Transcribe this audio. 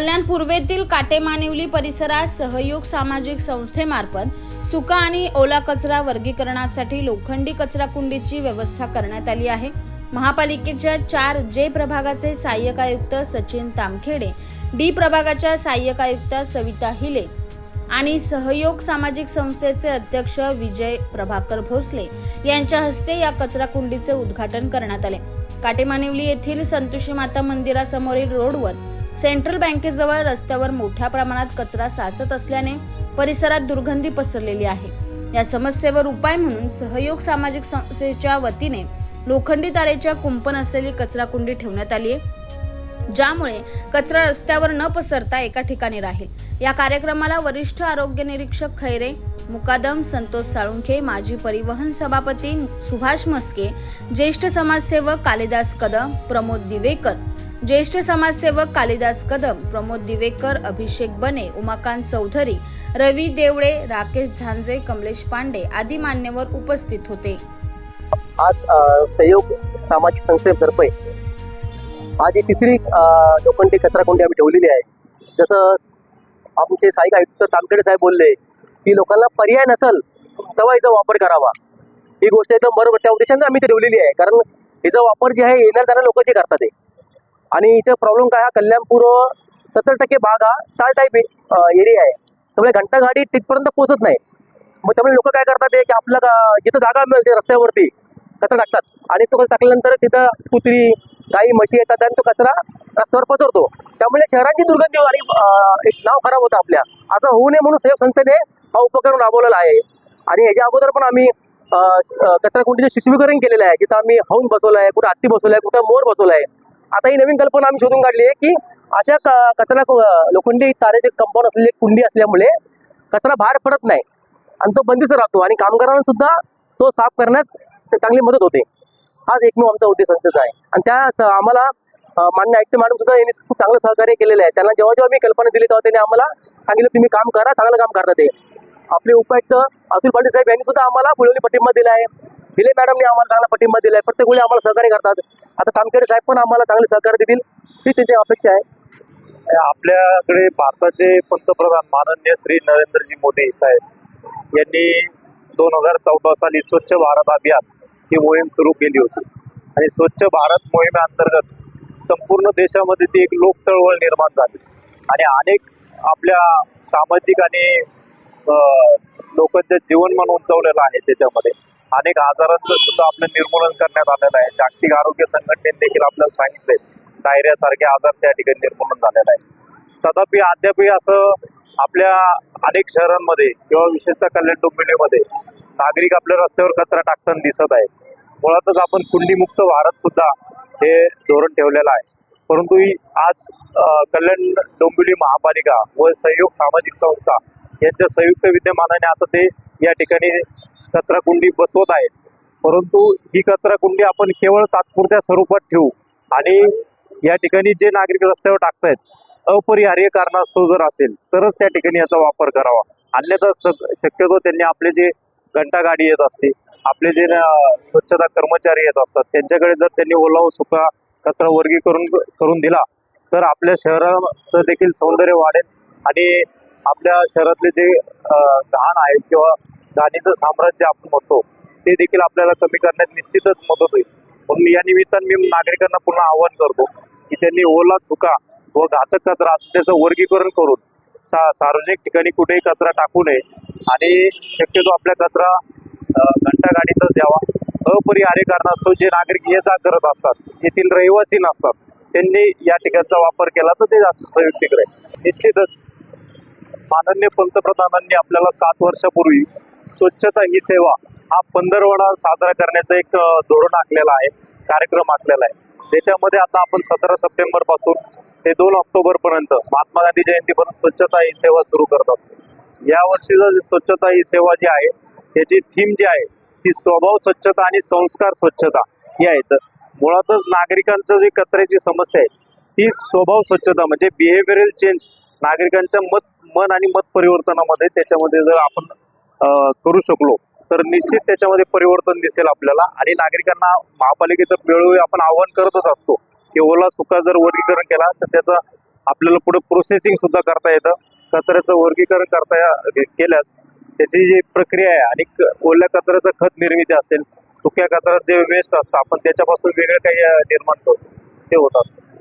कल्याण पूर्वेतील काटेमानिवली परिसरात सहयोग सामाजिक संस्थेमार्फत सुका आणि ओला कचरा वर्गीकरणासाठी लोखंडी कचरा कुंडीची व्यवस्था करण्यात आली आहे. महापालिकेच्या चार जे प्रभागाचे सहाय्यक आयुक्त सचिन तामखेडे डी प्रभागाच्या सहाय्यक आयुक्त सविता हिले आणि सहयोग सामाजिक संस्थेचे अध्यक्ष विजय प्रभाकर भोसले यांच्या हस्ते या कचरा कुंडीचे उद्घाटन करण्यात आले. काटेमानिवली येथील संतोषी माता मंदिरासमोरील रोडवर सेंट्रल बँकेजवळ रस्त्यावर मोठ्या प्रमाणात कचरा साचत असल्याने परिसरात दुर्गंधी पसरलेली आहे. या समस्येवर उपाय म्हणून सहयोग सामाजिक संस्थेच्या वतीने लोखंडी तारेच्या कुंपण असलेली कचरा कुंडी ठेवण्यात आली आहे ज्यामुळे कचरा रस्त्यावर न पसरता एका ठिकाणी राहील. या कार्यक्रमाला वरिष्ठ आरोग्य निरीक्षक खैरे मुकादम संतोष साळुंखे माजी परिवहन सभापती सुभाष मस्के ज्येष्ठ समाजसेवक कालिदास कदम प्रमोद दिवेकर ज्येष्ठ समाजसेवक कालिदास कदम प्रमोद दिवेकर अभिषेक बने उमाकांत चौधरी रवी देवळे राकेश झांजे कमलेश पांडे आदी मान्यवर उपस्थित होते. आज सहयोग सामाजिक संस्थेतर्फे आज ही तिसरी लोखंडी कचरा कोंडी आम्ही ठेवलेली आहे. जसं आमचे साईक आयुक्त तामखेडे साहेब बोलले की लोकांना पर्याय नसल तेव्हा याचा वापर करावा. ही गोष्ट एकदम बरोबर त्या उद्देशाने आम्ही ते ठेवलेली आहे. कारण हिचा वापर जे आहे येणार त्यांना लोक जे करतात ते. आणि इथे प्रॉब्लेम काय हा? कल्याणपूर सत्तर टक्के भाग हा चाल टाईप एरिया आहे. त्यामुळे घंटा गाडी तिथपर्यंत पोहोचत नाही. मग त्यामुळे लोक काय करतात ते की आपलं जिथं जागा मिळते रस्त्यावरती कचरा टाकतात. आणि तो कचरा टाकल्यानंतर तिथं कुत्री गाई म्हशी येतात आणि तो कचरा रस्त्यावर पसरतो. त्यामुळे शहरांची दुर्गंधी आणि एक नाव खराब होतं आपल्या. असं होऊ नये म्हणून सहयोग संस्थेने हा उपक्रम राबवलेला आहे. आणि ह्याच्या अगोदर पण आम्ही कचराकुंडीचं श- कचरा कुंडीचं शिशवीकरण केलेलं आहे. जिथं आम्ही हौन बसवलं आहे कुठं हत्ती बसवलं आहे कुठं मोर बसवलं आहे. आता ही नवीन कल्पना आम्ही शोधून काढली आहे की अशा क- कचरा लोखंडी तारेचे कंपाऊंड असलेली कुंडी असल्यामुळे कचरा बाहेर पडत नाही आणि तो बंदिस्त राहतो आणि कामगारांना सुद्धा तो साफ करण्यास चांगली मदत होते. हाच एकमेव आमचा उद्देश संस्थेचा आहे. आणि त्या आम्हाला मान्य आयुक्त मॅडम सुद्धा यांनी खूप चांगलं सहकार्य केलेलं आहे. त्यांना जेव्हा जेव्हा मी कल्पना दिली तेव्हा त्यांनी आम्हाला सांगितलं तुम्ही काम करा चांगलं काम करता ते. आपले उपायुक्त अतुल पाटील साहेब यांनी सुद्धा आम्हाला फुलवली पाठिंबा दिला आहे. दिले मॅडमने आम्हाला चांगला पाठिंबा दिला आहे प्रत्येक वेळी आम्हाला सहकार्य करतात. आता तामखेडे साहेब पण आम्हाला चांगले सहकार्य देतील. ही त्यांची अपेक्षा आहे. आपल्याकडे भारताचे पंतप्रधान माननीय श्री नरेंद्रजी मोदी साहेब यांनी दोन हजार चौदा साली स्वच्छ भारत अभियान ही मोहीम सुरू केली होती. आणि स्वच्छ भारत मोहिमेअंतर्गत संपूर्ण देशामध्ये ती एक लोक चळवळ निर्माण झाली. आणि अनेक आपल्या सामाजिक आणि अं, लोकांचं जीवनमान उंचावलेलं आहे त्याच्यामध्ये. अनेक आजारांचं सुद्धा आपलं निर्मूलन करण्यात आलेलं आहे. जागतिक आरोग्य संघटनेने देखील आपल्याला सांगितले डायरियासारखे आजार त्या ठिकाणी निर्मूलन झालेला आहे. तथापि अद्यापही असं आपल्या अनेक शहरांमध्ये किंवा विशेषतः कल्याण डोंबिवलीमध्ये नागरिक आपल्या रस्त्यावर कचरा टाकताना दिसत आहेत. मुळातच आपण कुंडीमुक्त भारत सुद्धा हे धोरण ठेवलेलं आहे. परंतु ही आज कल्याण डोंबिवली महापालिका व सहयोग सामाजिक संस्था यांच्या संयुक्त विद्यमानाने आता ते या ठिकाणी कचरा कुंडी बसवत आहेत. परंतु ही कचरा कुंडी आपण केवळ तात्पुरत्या स्वरूपात ठेवू. आणि या ठिकाणी जे नागरिक रस्त्यावर टाकतायत अपरिहार्य कारणास्तव जर असेल तरच त्या ठिकाणी याचा वापर करावा. अन्यथा सग शक्यतो त्यांनी आपले जे घंटा गाडी येत असते आपले जे स्वच्छता कर्मचारी येत असतात त्यांच्याकडे जर त्यांनी ओला सुका कचरा वर्गीकरण करून दिला तर आपल्या शहराचं देखील सौंदर्य वाढेल. आणि आपल्या शहरातले जे घाण आहे किंवा घाणीचं साम्राज्य आपण म्हणतो ते देखील आपल्याला कमी करण्यात निश्चितच मदत होईल. म्हणून या निमित्तानं मी नागरिकांना पुन्हा आवाहन करतो की त्यांनी ओला सुका व घातक कचरा असं त्याचं वर्गीकरण करून सा सार्वजनिक ठिकाणी कुठेही कचरा टाकू नये आणि शक्यतो आपल्या कचरा घंटागाडीतच घंटा गाडीतच द्यावा. अपरिहार्य कारणास्तव जे नागरिक ये जा करत असतात येथील रहिवासी नसतात त्यांनी या ठिकाणचा वापर केला तर ते जास्त संयुक्तिक राहील निश्चितच माननीय पंतप्रधानांनी आपल्याला सात वर्षापूर्वी स्वच्छता ही सेवा हा पंधरवडा साजरा करण्याचं एक धोरण आखलेलं आहे कार्यक्रम आखलेला आहे. त्याच्यामध्ये आता आपण सतरा सप्टेंबरपासून ते दोन ऑक्टोबर पर्यंत महात्मा गांधी जयंतीपर्यंत स्वच्छता ही सेवा सुरू करत असतो. या वर्षीचं स्वच्छता ही सेवा जी आहे त्याची थीम जी आहे ती स्वभाव स्वच्छता आणि संस्कार स्वच्छता ही आहे. तर मुळातच नागरिकांचं जी कचऱ्याची समस्या आहे ती स्वभाव स्वच्छता म्हणजे बिहेवियरल चेंज नागरिकांच्या मत मन आणि मत परिवर्तनामध्ये त्याच्यामध्ये जर आपण करू शकलो तर निश्चित त्याच्यामध्ये परिवर्तन दिसेल आपल्याला. आणि नागरिकांना महापालिकेतर वेळोवेळी आपण आव्हान करतच असतो की ओला सुका जर वर्गीकरण केला तर त्याचा आपल्याला पुढे प्रोसेसिंग सुद्धा करता येतं. कचऱ्याचं वर्गीकरण करता या- केल्यास त्याची जी प्रक्रिया आहे आणि क- ओल्या कचऱ्याचं खत निर्मिती असेल सुक्या कचऱ्यात जे वेस्ट असतं आपण त्याच्यापासून वेगळं काही निर्माण करतो ते होत असतं.